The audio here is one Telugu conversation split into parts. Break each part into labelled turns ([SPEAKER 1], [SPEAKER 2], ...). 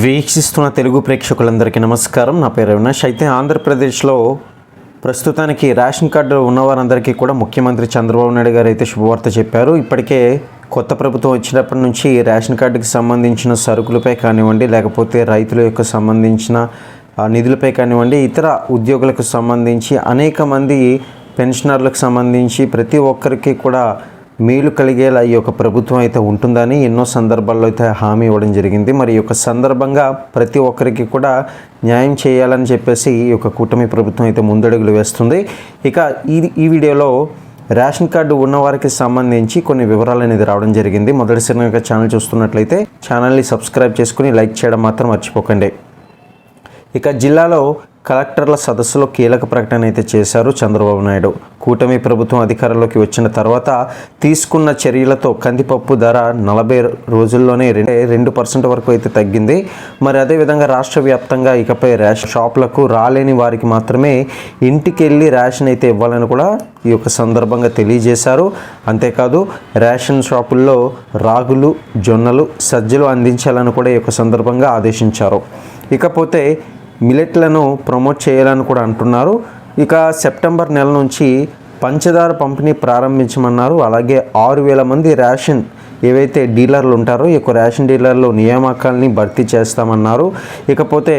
[SPEAKER 1] వీక్షిస్తున్న తెలుగు ప్రేక్షకులందరికీ నమస్కారం. నా పేరు అవినాష్ అయితే ఆంధ్రప్రదేశ్లో ప్రస్తుతానికి రేషన్ కార్డు ఉన్నవారందరికీ కూడా ముఖ్యమంత్రి చంద్రబాబు నాయుడు గారు అయితే శుభవార్త చెప్పారు. ఇప్పటికే కొత్త ప్రభుత్వం వచ్చినప్పటి నుంచి రేషన్ కార్డుకి సంబంధించిన సరుకులపై కానివ్వండి లేకపోతే రైతుల యొక్క సంబంధించిన నిధులపై కానివ్వండి ఇతర ఉద్యోగులకు సంబంధించి అనేక మంది పెన్షనర్లకు సంబంధించి ప్రతి ఒక్కరికి కూడా మేలు కలిగేలా ఈ యొక్క ప్రభుత్వం అయితే ఉంటుందని ఎన్నో సందర్భాల్లో అయితే హామీ ఇవ్వడం జరిగింది. మరి ఈ యొక్క సందర్భంగా ప్రతి ఒక్కరికి కూడా న్యాయం చేయాలని చెప్పేసి ఈ యొక్క కూటమి ప్రభుత్వం అయితే ముందడుగులు వేస్తుంది. ఇక ఈ ఈ వీడియోలో రేషన్ కార్డు ఉన్నవారికి సంబంధించి కొన్ని వివరాలు అనేది రావడం జరిగింది. మొదటిసారిగా ఛానల్ చూస్తున్నట్లయితే ఛానల్ని సబ్స్క్రైబ్ చేసుకుని లైక్ చేయడం మాత్రం మర్చిపోకండి. ఇక జిల్లాలో కలెక్టర్ల సదస్సులో కీలక ప్రకటన అయితే చేశారు చంద్రబాబు నాయుడు. కూటమి ప్రభుత్వం అధికారంలోకి వచ్చిన తర్వాత తీసుకున్న చర్యలతో కందిపప్పు ధర నలభై రోజుల్లోనే రెండు రెండు పర్సెంట్ వరకు అయితే తగ్గింది. మరి అదేవిధంగా రాష్ట్ర వ్యాప్తంగా ఇకపై రేషన్ షాపులకు రాలేని వారికి మాత్రమే ఇంటికి వెళ్ళి రేషన్ అయితే ఇవ్వాలని కూడా ఈ యొక్క సందర్భంగా తెలియజేశారు. అంతేకాదు రేషన్ షాపుల్లో రాగులు జొన్నలు సజ్జలు అందించాలని కూడా ఈ యొక్క సందర్భంగా ఆదేశించారు. ఇకపోతే మిలెట్లను ప్రమోట్ చేయాలని కూడా అంటున్నారు. ఇక సెప్టెంబర్ నెల నుంచి పంచదార పంపిణీ ప్రారంభించమన్నారు. అలాగే ఆరు వేల మంది రేషన్ ఏవైతే డీలర్లు ఉంటారో ఈ యొక్క రేషన్ డీలర్లు నియామకాలని భర్తీ చేస్తామన్నారు. ఇకపోతే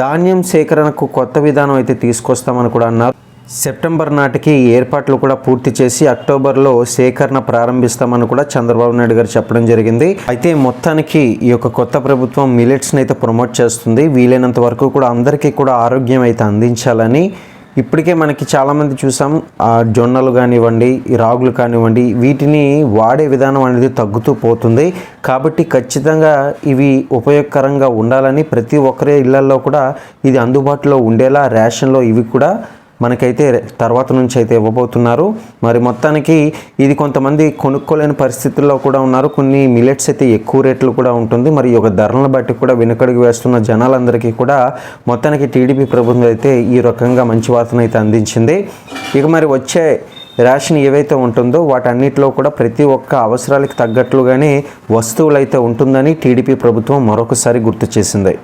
[SPEAKER 1] ధాన్యం సేకరణకు కొత్త విధానం అయితే తీసుకొస్తామని కూడా అన్నారు. సెప్టెంబర్ నాటికి ఏర్పాట్లు కూడా పూర్తి చేసి అక్టోబర్లో సేకరణ ప్రారంభిస్తామని కూడా చంద్రబాబు నాయుడు గారు చెప్పడం జరిగింది. అయితే మొత్తానికి ఈ యొక్క కొత్త ప్రభుత్వం మిలెట్స్ని అయితే ప్రమోట్ చేస్తుంది. వీలైనంత వరకు కూడా అందరికీ కూడా ఆరోగ్యం అయితే అందించాలని ఇప్పటికే మనకి చాలామంది చూసాం ఆ జొన్నలు కానివ్వండి రాగులు కానివ్వండి వీటిని వాడే విధానం అనేది తగ్గుతూ పోతుంది. కాబట్టి ఖచ్చితంగా ఇవి ఉపయోగకరంగా ఉండాలని ప్రతి ఒక్కరి ఇళ్ళలో కూడా ఇది అందుబాటులో ఉండేలా రేషన్లో ఇవి కూడా మనకైతే తర్వాత నుంచి అయితే ఇవ్వబోతున్నారు. మరి మొత్తానికి ఇది కొంతమంది కొనుక్కోలేని పరిస్థితుల్లో కూడా ఉన్నారు. కొన్ని మిలెట్స్ అయితే ఎక్కువ రేట్లు కూడా ఉంటుంది. మరి ఈ యొక్క ధరలను బట్టి కూడా వెనుకడుగు వేస్తున్న జనాలందరికీ కూడా మొత్తానికి టీడీపీ ప్రభుత్వం అయితే ఈ రకంగా మంచి వార్తను అయితే అందించింది. ఇక మరి వచ్చే రేషన్ ఏవైతే ఉంటుందో వాటన్నిటిలో కూడా ప్రతి ఒక్క అవసరాలకు తగ్గట్లుగానే వస్తువులైతే ఉంటుందని టీడీపీ ప్రభుత్వం మరొకసారి గుర్తు చేసింది.